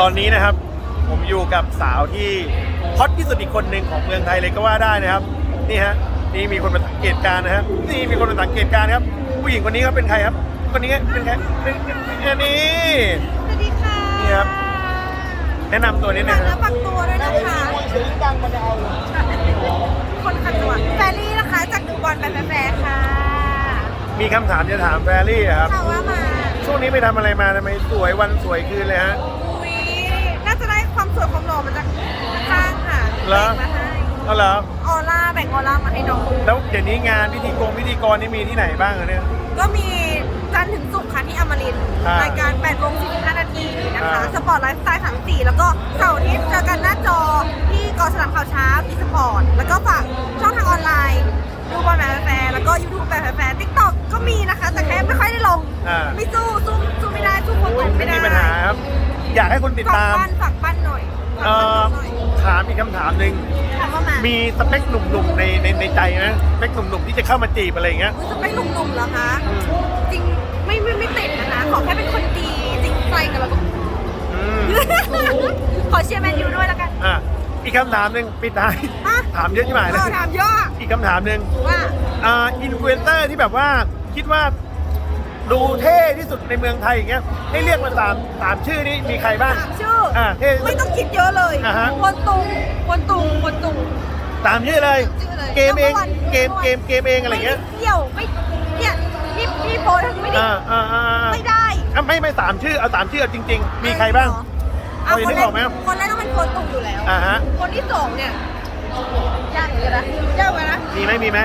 ตอนนี้นะครับ ผมอยู่กับสาวที่ฮอตที่สุดอีกคนหนึ่งของเมืองไทยเลยก็ว่าได้นะครับ นี่ฮะนี่มีคนมาสังเกตการณ์นะครับนี่มีคนมาสังเกตการณ์ครับ ผู้หญิงคนนี้เขาเป็นใครครับคนนี้เป็นใครเป็นอันนี้สวัสดีค่ะนี่ครับแนะนำตัวนิดนึฝางกคเนื้รัอบฝากตัวด้วยนะคะคนขัดจังหวัดแฟรี่นะคะจากดูบอลแฟร์แฟร์ค่ะ มีคำถามจะถามแฟรี่อะครับข่าวว่ามาช่วงนี้ไปทำอะไรมาทำไมสวยวันสวยคืนเลยฮะ อุ้ยน่าจะได้ความ สวยความหล่อมาจากข้างค่ะเหรอแบ่งมาให้เอาเหรอออร่าแบ่งออร่ามาให้น้อง แล้วเดี๋ยวนี้งานพิธีกรพิธีกรนี่มีที่ไหนบ้างอะเนี่ย ก็มีจันทร์ถึงศุกร์ค่ะที่อมรินทร์อ่ารรายการ8โมง45นาทีนะคะ อ่า สปอร์ตไลฟ์สไตล์ทั้ง4แล้วก็เสาร์อาทิตย์เจอกันหน้าจอที่กอฉลามข่าวเช้าที่สปอร์ต แล้วก็ฝากช่องทางออนไลน์ ดูบอลแบบแฟร์แล้วก็ยูทูบแบบแฟร์ทิกตอกก็มีนะคะ แต่แค่ไม่ค่อยได้ลง อ่า ไม่สู้สู้สู้ไม่ได้สู้คนโอ้ตยกไม่ไม่ได้มีปัญหาครับ อยากให้คุณติดฝากตาม ปั้นฝากปั้นหน่อยฝาก เอ่ปั้นอหน่อยถามอีกคำถามหนึ่งถามว่ามามีสเปคหนุ่มๆในในในใจไหมสเปคหนุ่มๆที่จะเข้ามาจีบอะไรอย่างเงี้ย อุ๊ยจะเป็นหนุ่มๆเหรอคะ อืม จริงไม่ไม่ไม่ติดนะคะ ขอแค่เป็นคนดีจริงใจกับเราก็ อืม ขอเชียร์แมนยูด้วยแล้วกัน อะอีกคำถามหนึ่งปิดท้ายฮะถามเยอะใช่ไหมเอเลยอถามเยอะอีกคำถามหนึ่งว่า อ่าอินฟลูเอนเซอร์ที่แบบว่าคิดว่า ดูเท่ที่สุดในเมืองไทยอย่างเงี้ยให้เรียกมาสามสามชื่อนี้มีใครบ้างถามชื่ออาเท่ไม่ต้องคิดเยอะเลย อ่าฮะ คนตุงคนตุงคนตุงสามชื่อเลย ชื่อเลยเกมเอง Number one เกมเกมเกมเองอะไรเงี้ยม่ด้เกี่ยวไม่เนี่ยพี่พี่โพสต์ไม่ได้อ่าอ่าอ่าอ่าไม่ได้อะไม่ไม่สามชื่อเอาสามชื่อเอาจริง ๆ มีใครบ้างเอาพอจะคนนึกแรอกอกไหม คนแรกต้องเป็นคนตุงอยู่แล้ว อ่าฮะคนที่สองเนี่ยยากเหมือนกันนะยากเหมือนกันนะมีไหมมีไหม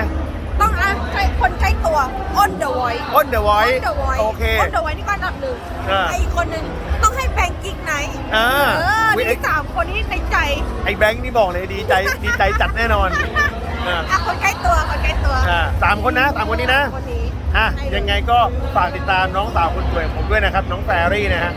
ต้องอะใครคนใกล้ตัว on the voice อ้นเดอะไว on ท์ the voice โอเค on the voice นี่ก็อันดับหนึ่งอ่า ไออีกคนหนึ่งต้องให้แบงกิ้งไนท์อ่าเอออุ๊ยนี่สามคนนี้ในใจไอ้แบงค์นี่บอกเลยดีใจดีใจจัดแน่นอนอ่า อะคนใกล้ตัวคนใกล้ตัวอ่าสามคนนะสามคนนี้นะ คนนี้ อะให้ยังไงก็ฝากติดตามน้องสาวคนสวยของผมด้วยนะครับ น้องแฟรี่นะฮะ